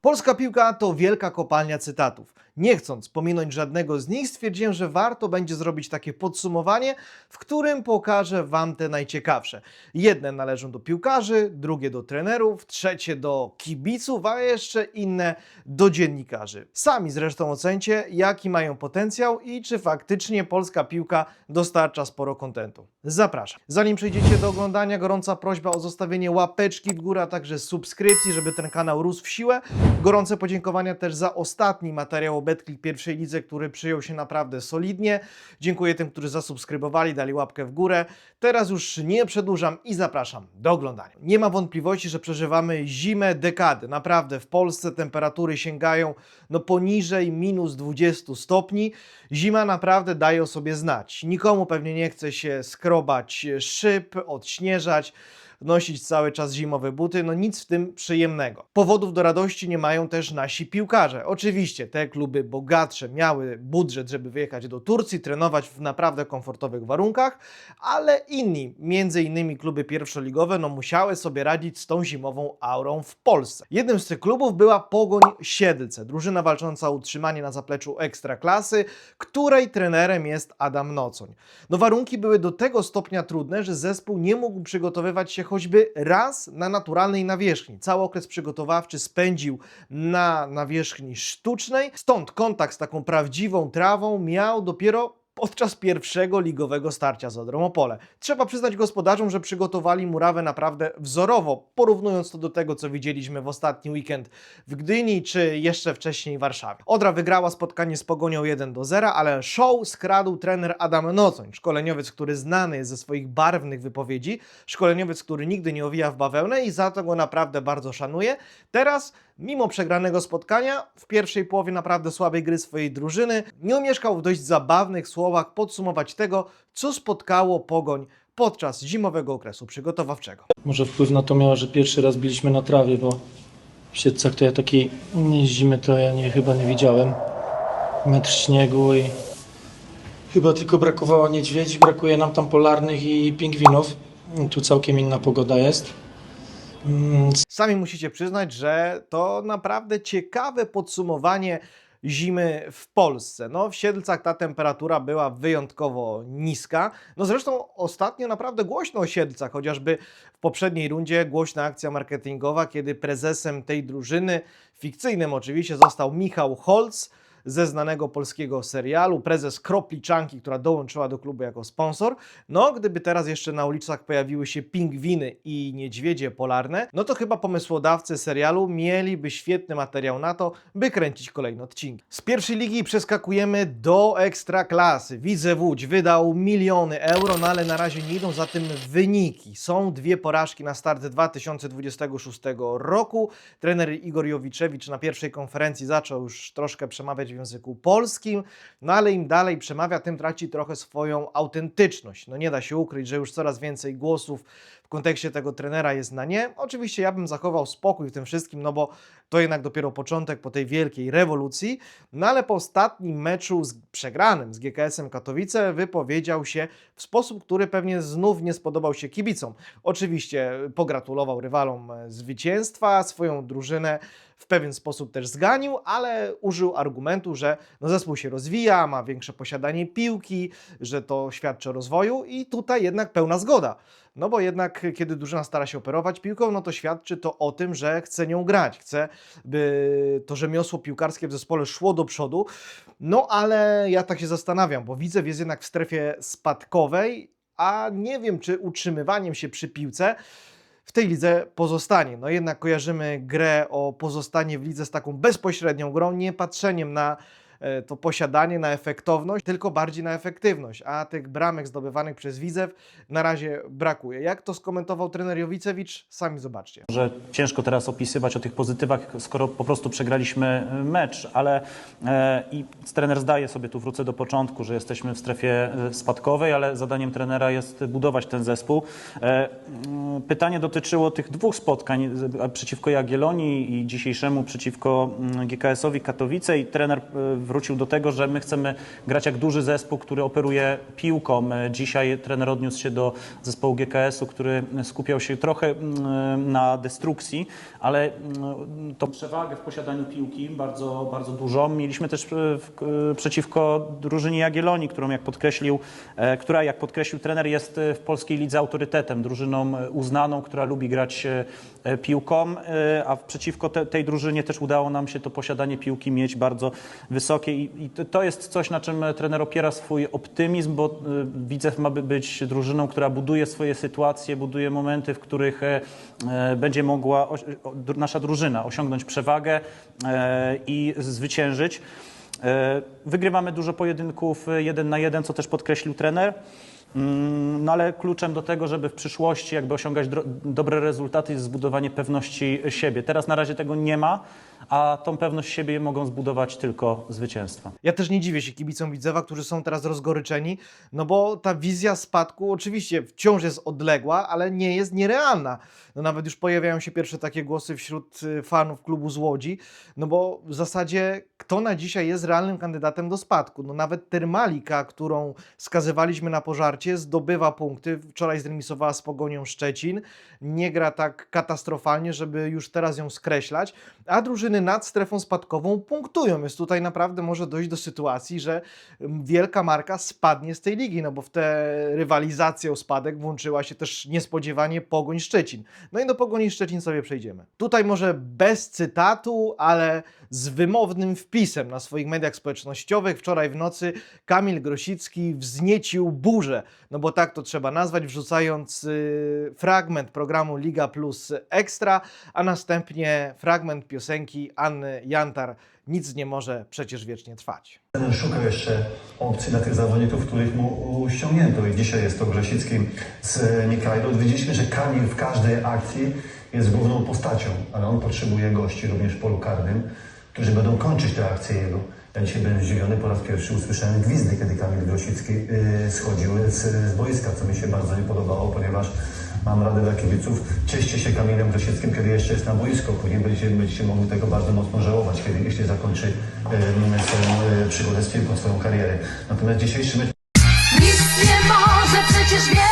Polska piłka to wielka kopalnia cytatów. Nie chcąc pominąć żadnego z nich, stwierdziłem, że warto będzie zrobić takie podsumowanie, w którym pokażę Wam te najciekawsze. Jedne należą do piłkarzy, drugie do trenerów, trzecie do kibiców, a jeszcze inne do dziennikarzy. Sami zresztą ocencie, jaki mają potencjał i czy faktycznie polska piłka dostarcza sporo kontentu. Zapraszam. Zanim przejdziecie do oglądania, gorąca prośba o zostawienie łapeczki w górę, a także subskrypcji, żeby ten kanał rósł w siłę. Gorące podziękowania też za ostatni materiał o BetClick pierwszej lidze, który przyjął się naprawdę solidnie. Dziękuję tym, którzy zasubskrybowali, dali łapkę w górę. Teraz już nie przedłużam i zapraszam do oglądania. Nie ma wątpliwości, że przeżywamy zimę dekady. Naprawdę w Polsce temperatury sięgają no poniżej minus 20 stopni. Zima naprawdę daje o sobie znać. Nikomu pewnie nie chce się skrobać szyb, odśnieżać nosić cały czas zimowe buty, no nic w tym przyjemnego. Powodów do radości nie mają też nasi piłkarze. Oczywiście te kluby bogatsze miały budżet, żeby wyjechać do Turcji, trenować w naprawdę komfortowych warunkach, ale inni, między innymi kluby pierwszoligowe, no musiały sobie radzić z tą zimową aurą w Polsce. Jednym z tych klubów była Pogoń Siedlce, drużyna walcząca o utrzymanie na zapleczu ekstraklasy, której trenerem jest Adam Nocoń. No warunki były do tego stopnia trudne, że zespół nie mógł przygotowywać się choćby raz na naturalnej nawierzchni. Cały okres przygotowawczy spędził na nawierzchni sztucznej, stąd kontakt z taką prawdziwą trawą miał dopiero podczas pierwszego ligowego starcia z Odrą Opole. Trzeba przyznać gospodarzom, że przygotowali murawę naprawdę wzorowo, porównując to do tego, co widzieliśmy w ostatni weekend w Gdyni, czy jeszcze wcześniej w Warszawie. Odra wygrała spotkanie z Pogonią 1 do 0, ale show skradł trener Adam Nocoń, szkoleniowiec, który znany jest ze swoich barwnych wypowiedzi, szkoleniowiec, który nigdy nie owija w bawełnę i za to go naprawdę bardzo szanuję. Teraz Mimo przegranego spotkania, w pierwszej połowie naprawdę słabej gry swojej drużyny, nie omieszkał w dość zabawnych słowach podsumować tego, co spotkało Pogoń podczas zimowego okresu przygotowawczego. Może wpływ na to miało, że pierwszy raz byliśmy na trawie, bo w Siedcach to ja takiej zimy to ja nie, chyba nie widziałem. Metr śniegu i chyba tylko brakowało niedźwiedzi, brakuje nam tam polarnych i pingwinów. Tu całkiem inna pogoda jest. Sami musicie przyznać, że to naprawdę ciekawe podsumowanie zimy w Polsce. No, w Siedlcach ta temperatura była wyjątkowo niska. No zresztą ostatnio naprawdę głośno o Siedlcach, chociażby w poprzedniej rundzie głośna akcja marketingowa, kiedy prezesem tej drużyny, fikcyjnym oczywiście, został Michał Holz ze znanego polskiego serialu, prezes Kropliczanki, która dołączyła do klubu jako sponsor. No, gdyby teraz jeszcze na ulicach pojawiły się pingwiny i niedźwiedzie polarne, no to chyba pomysłodawcy serialu mieliby świetny materiał na to, by kręcić kolejne odcinki. Z pierwszej ligi przeskakujemy do ekstraklasy. Widzew Łódź wydał miliony euro, no ale na razie nie idą za tym wyniki. Są dwie porażki na start 2026 roku. Trener Igor Jowiczewicz na pierwszej konferencji zaczął już troszkę przemawiać w języku polskim, no ale im dalej przemawia, tym traci trochę swoją autentyczność. No nie da się ukryć, że już coraz więcej głosów w kontekście tego trenera jest na nie. Oczywiście ja bym zachował spokój w tym wszystkim, no bo to jednak dopiero początek po tej wielkiej rewolucji. No ale po ostatnim meczu z przegranym z GKS-em Katowice wypowiedział się w sposób, który pewnie znów nie spodobał się kibicom. Oczywiście pogratulował rywalom e, zwycięstwa, swoją drużynę w pewien sposób też zganił, ale użył argumentu, że no zespół się rozwija, ma większe posiadanie piłki, że to świadczy o rozwoju i tutaj jednak pełna zgoda. No bo jednak kiedy drużyna stara się operować piłką, no to świadczy to o tym, że chce nią grać, chce, by to rzemiosło piłkarskie w zespole szło do przodu. No ale ja tak się zastanawiam, bo Widzew jest jednak w strefie spadkowej, a nie wiem, czy utrzymywaniem się przy piłce w tej lidze pozostanie. No jednak kojarzymy grę o pozostanie w lidze z taką bezpośrednią grą, nie patrzeniem na to posiadanie, na efektowność, tylko bardziej na efektywność, a tych bramek zdobywanych przez Widzew na razie brakuje. Jak to skomentował trener Jowicewicz? Sami zobaczcie. że ciężko teraz opisywać o tych pozytywach, skoro po prostu przegraliśmy e, mecz, ale e, i trener zdaje sobie, tu wrócę do początku, że jesteśmy w strefie e, spadkowej, ale zadaniem trenera jest budować ten zespół. E, mm, pytanie dotyczyło tych dwóch spotkań e, przeciwko Jagiellonii i dzisiejszemu przeciwko mm, GKS-owi Katowice i trener e, wrócił do tego, że my chcemy grać jak duży zespół, który operuje piłką. Dzisiaj trener odniósł się do zespołu GKS-u, który skupiał się trochę mm, na destrukcji, ale mm, tą przewagę w posiadaniu piłki bardzo, bardzo dużą mieliśmy też e, e, przeciwko drużynie Jagiellonii, którą jak podkreślił, e, która jak podkreślił trener jest w polskiej lidze autorytetem, drużyną uznaną, która lubi grać piłką, a przeciwko te, tej drużynie też udało nam się to posiadanie piłki mieć bardzo wysokie i, i to- jest coś, na czym trener opiera swój optymizm, bo e, Widzew ma by być drużyną, która buduje swoje sytuacje, buduje momenty, w których e, e, będzie mogła nasza drużyna osiągnąć przewagę e, i zwyciężyć. Wygrywamy dużo pojedynków jeden na jeden, co też podkreślił trener. Mm, No ale kluczem do tego, żeby w przyszłości jakby osiągać dobre rezultaty jest zbudowanie pewności siebie. Teraz na razie tego nie ma, a tą pewność siebie mogą zbudować tylko zwycięstwa. Ja też nie dziwię się kibicom Widzewa, którzy są teraz rozgoryczeni, no bo ta wizja spadku oczywiście wciąż jest odległa, ale nie jest nierealna. No nawet już pojawiają się pierwsze takie głosy wśród y, fanów klubu z Łodzi, no bo w zasadzie kto na dzisiaj jest realnym kandydatem do spadku? No nawet Termalika, którą skazywaliśmy na pożarcie, zdobywa punkty. Wczoraj zremisowała z Pogonią Szczecin. Nie gra tak katastrofalnie, żeby już teraz ją skreślać, a drużyny nad strefą spadkową punktują. Więc tutaj naprawdę może dojść do sytuacji, że mm, wielka marka spadnie z tej ligi, no bo w tę rywalizację o spadek włączyła się też niespodziewanie Pogoń Szczecin. No i do Pogoni Szczecin sobie przejdziemy. Tutaj może bez cytatu, ale z wymownym wpisem na swoich mediach społecznościowych wczoraj w nocy Kamil Grosicki wzniecił burzę, no bo tak to trzeba nazwać, wrzucając y, fragment programu Liga Plus Ekstra, a następnie fragment piosenki Anny Jantar Nic nie może przecież wiecznie trwać. Szukał jeszcze opcji dla tych zawodników, których mu ściągnięto i dzisiaj jest to Grzesicki z Nikajdo. Widzieliśmy, że Kamil w każdej akcji jest główną postacią, ale on potrzebuje gości również w polu karnym, którzy będą kończyć te akcje jego. Ja dzisiaj byłem zdziwiony, po raz pierwszy usłyszałem gwizdy, kiedy Kamil Grosicki yy, schodził z, z boiska, co mi się bardzo nie podobało, ponieważ mam radę dla kibiców, cieszcie się Kamilem Grosickim, kiedy jeszcze jest na boisku, później będziecie, będziecie mogli tego bardzo mocno żałować, kiedy jeśli zakończy yy, swoją yy, przygodę z piłką, swoją karierę. Natomiast dzisiejszy mecz Nic nie może przecież.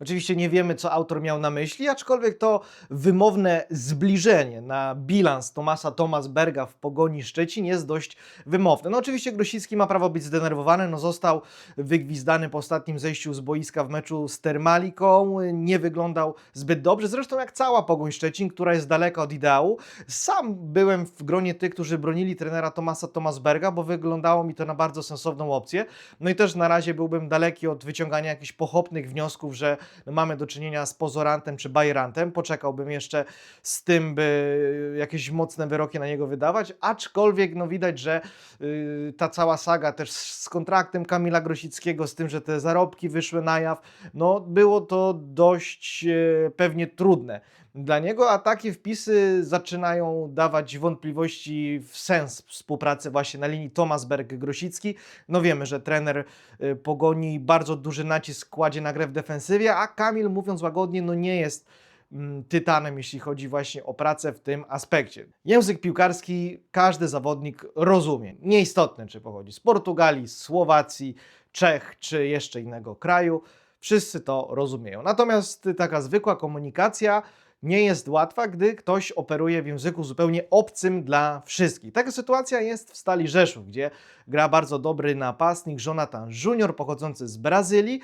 Oczywiście nie wiemy, co autor miał na myśli, aczkolwiek to wymowne zbliżenie na bilans Tomasa Tomasberga w pogoni Szczecin jest dość wymowne. No oczywiście Grosicki ma prawo być zdenerwowany, no został wygwizdany po ostatnim zejściu z boiska w meczu z Termaliką, nie wyglądał zbyt dobrze, zresztą jak cała pogoń Szczecin, która jest daleka od ideału. Sam byłem w gronie tych, którzy bronili trenera Tomasa Tomasberga, bo wyglądało mi to na bardzo sensowną opcję. No i też na razie byłbym daleki od wyciągania jakichś pochopnych wniosków, że no mamy do czynienia z pozorantem czy bajerantem. Poczekałbym jeszcze z tym, by jakieś mocne wyroki na niego wydawać, aczkolwiek no widać, że y, ta cała saga też z kontraktem Kamila Grosickiego, z tym, że te zarobki wyszły na jaw, no było to dość e, pewnie trudne dla niego, a takie wpisy zaczynają dawać wątpliwości w sens współpracy właśnie na linii Tomasberg-Grosicki. No wiemy, że trener y, Pogoni bardzo duży nacisk kładzie na grę w defensywie, a Kamil, mówiąc łagodnie, no nie jest mm, tytanem, jeśli chodzi właśnie o pracę w tym aspekcie. Język piłkarski każdy zawodnik rozumie. Nieistotne, czy pochodzi z Portugalii, z Słowacji, Czech, czy jeszcze innego kraju. Wszyscy to rozumieją. Natomiast taka zwykła komunikacja nie jest łatwa, gdy ktoś operuje w języku zupełnie obcym dla wszystkich. Taka sytuacja jest w Stali Rzeszów, gdzie gra bardzo dobry napastnik Jonathan Junior, pochodzący z Brazylii.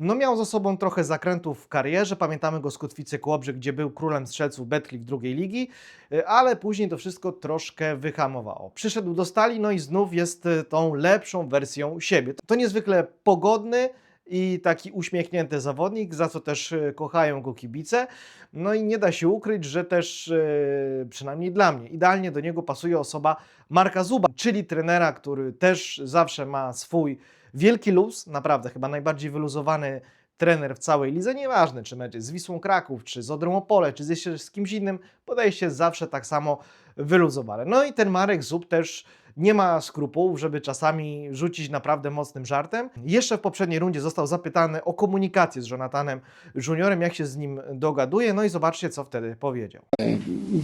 No miał za sobą trochę zakrętów w karierze, pamiętamy go z Kotwicy Kłobrzeg, gdzie był królem strzelców Betclic drugiej ligi, y, ale później to wszystko troszkę wyhamowało. Przyszedł do Stali, no i znów jest y, tą lepszą wersją siebie. To niezwykle pogodny, i taki uśmiechnięty zawodnik, za co też e, kochają go kibice. No i nie da się ukryć, że też e, przynajmniej dla mnie idealnie do niego pasuje osoba Marka Zuba, czyli trenera, który też zawsze ma swój wielki luz, naprawdę chyba najbardziej wyluzowany trener w całej lidze, nieważne czy mecz z Wisłą Kraków, czy z Odrą Opole, czy z z kimś innym, podejście zawsze tak samo wyluzowane. No i ten Marek Zub też nie ma skrupułów, żeby czasami rzucić naprawdę mocnym żartem. Jeszcze w poprzedniej rundzie został zapytany o komunikację z Jonathanem Juniorem, jak się z nim dogaduje, no i zobaczcie, co wtedy powiedział.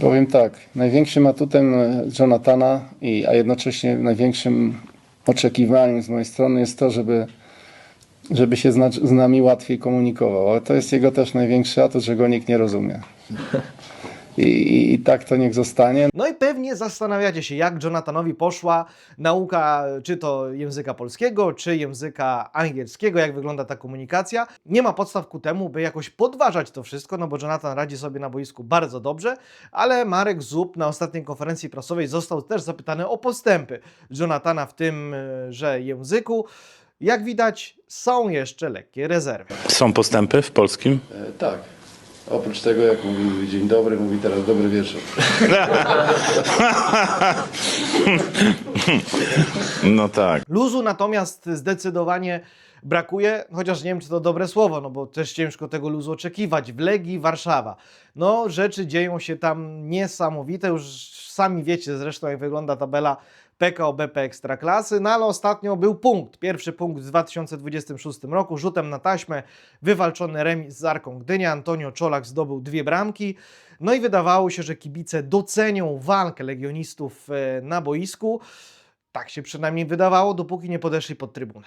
Powiem tak, największym atutem e, Jonathana, i, a jednocześnie największym oczekiwaniem z mojej strony jest to, żeby, żeby się z nami łatwiej komunikował. Ale to jest jego też największy atut, że go nikt nie rozumie. I, i, I tak to niech zostanie. No i pewnie zastanawiacie się, jak Jonathanowi poszła nauka czy to języka polskiego, czy języka angielskiego, jak wygląda ta komunikacja. Nie ma podstaw ku temu, by jakoś podważać to wszystko, no bo Jonathan radzi sobie na boisku bardzo dobrze, ale Marek Zub na ostatniej konferencji prasowej został też zapytany o postępy Jonathana w tym, że języku. Jak widać, są jeszcze lekkie rezerwy. Są postępy w polskim? E, tak. Oprócz tego, jak mówi dzień dobry, mówi teraz dobry wieczór. No tak. Luzu natomiast zdecydowanie brakuje, chociaż nie wiem, czy to dobre słowo, no bo też ciężko tego luzu oczekiwać. W Legii Warszawa. No, rzeczy dzieją się tam niesamowite, już sami wiecie zresztą, jak wygląda tabela PKO BP Ekstraklasy, no ale ostatnio był punkt, pierwszy punkt w 2026 roku, rzutem na taśmę, wywalczony remis z Arką Gdynia, Antonio Czolak zdobył dwie bramki, no i wydawało się, że kibice docenią walkę legionistów e, na boisku, tak się przynajmniej wydawało, dopóki nie podeszli pod trybunę.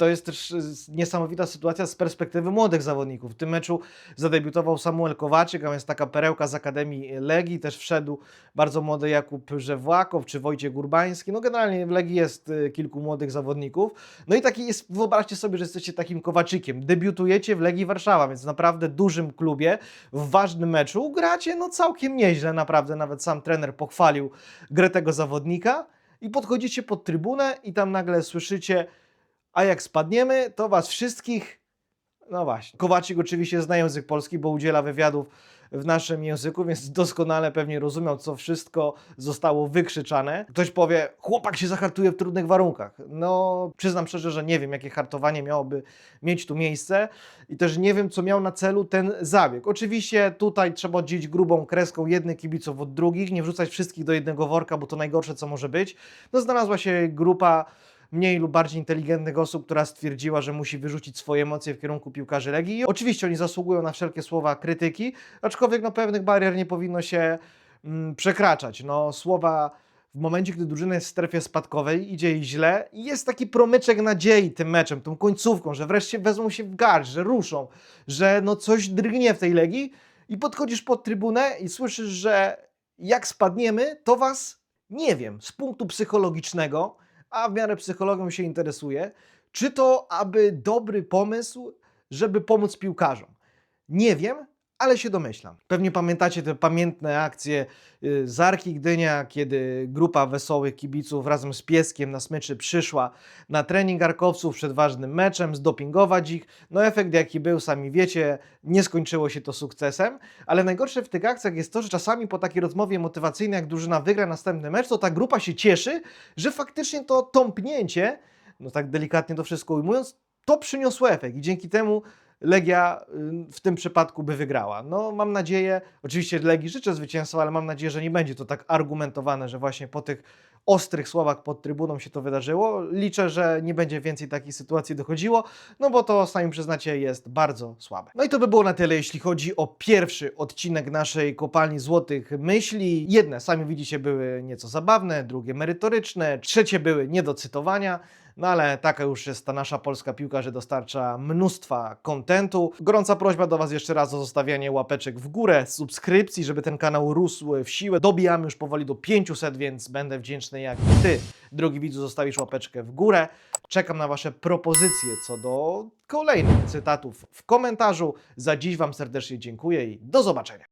To jest też y, niesamowita sytuacja z perspektywy młodych zawodników. W tym meczu zadebiutował Samuel Kowaczyk, a więc taka perełka z Akademii Legii. Też wszedł bardzo młody Jakub Żewłakow czy Wojciech Urbański. No generalnie w Legii jest y, kilku młodych zawodników. No i taki jest, wyobraźcie sobie, że jesteście takim Kowaczykiem. Debiutujecie w Legii Warszawa, więc naprawdę dużym klubie, w ważnym meczu. Gracie no całkiem nieźle, naprawdę. Nawet sam trener pochwalił grę tego zawodnika. I podchodzicie pod trybunę i tam nagle słyszycie a jak spadniemy, to was wszystkich. No właśnie. Kowaczyk oczywiście zna język polski, bo udziela wywiadów w naszym języku, więc doskonale pewnie rozumiał, co wszystko zostało wykrzyczane. Ktoś powie, chłopak się zahartuje w trudnych warunkach. No, przyznam szczerze, że nie wiem, jakie hartowanie miałoby mieć tu miejsce i też nie wiem, co miał na celu ten zabieg. Oczywiście tutaj trzeba oddzielić grubą kreską jednych kibiców od drugich, nie wrzucać wszystkich do jednego worka, bo to najgorsze, co może być. No, znalazła się grupa mniej lub bardziej inteligentnych osób, która stwierdziła, że musi wyrzucić swoje emocje w kierunku piłkarzy Legii. I oczywiście oni zasługują na wszelkie słowa krytyki, aczkolwiek no, pewnych barier nie powinno się mm, przekraczać. No, słowa w momencie, gdy drużyna jest w strefie spadkowej, idzie jej źle jest taki promyczek nadziei tym meczem, tą końcówką, że wreszcie wezmą się w garść, że ruszą, że no coś drgnie w tej Legii i podchodzisz pod trybunę i słyszysz, że jak spadniemy, to was, nie wiem, z punktu psychologicznego, a w miarę psychologią się interesuje, czy to aby dobry pomysł, żeby pomóc piłkarzom. Nie wiem, ale się domyślam. Pewnie pamiętacie te pamiętne akcje y, z Arki Gdynia, kiedy grupa wesołych kibiców razem z pieskiem na smyczy przyszła na trening arkowców przed ważnym meczem, zdopingować ich. No efekt jaki był, sami wiecie, nie skończyło się to sukcesem, ale najgorsze w tych akcjach jest to, że czasami po takiej rozmowie motywacyjnej, jak drużyna wygra następny mecz, to ta grupa się cieszy, że faktycznie to tąpnięcie, no tak delikatnie to wszystko ujmując, to przyniosło efekt i dzięki temu Legia y, w tym przypadku by wygrała. No mam nadzieję, oczywiście Legii życzę zwycięstwa, ale mam nadzieję, że nie będzie to tak argumentowane, że właśnie po tych ostrych słowach pod trybuną się to wydarzyło. Liczę, że nie będzie więcej takich sytuacji dochodziło, no bo to sami przyznacie jest bardzo słabe. No i to by było na tyle, jeśli chodzi o pierwszy odcinek naszej kopalni złotych myśli. Jedne, sami widzicie, były nieco zabawne, drugie merytoryczne, trzecie były nie do cytowania. No ale taka już jest ta nasza polska piłka, że dostarcza mnóstwa kontentu. Gorąca prośba do Was jeszcze raz o zostawianie łapeczek w górę, subskrypcji, żeby ten kanał rósł w siłę. Dobijamy już powoli do 500, więc będę wdzięczny jak Ty, drogi widzu, zostawisz łapeczkę w górę. Czekam na Wasze propozycje co do kolejnych cytatów w komentarzu. Za dziś Wam serdecznie dziękuję i do zobaczenia.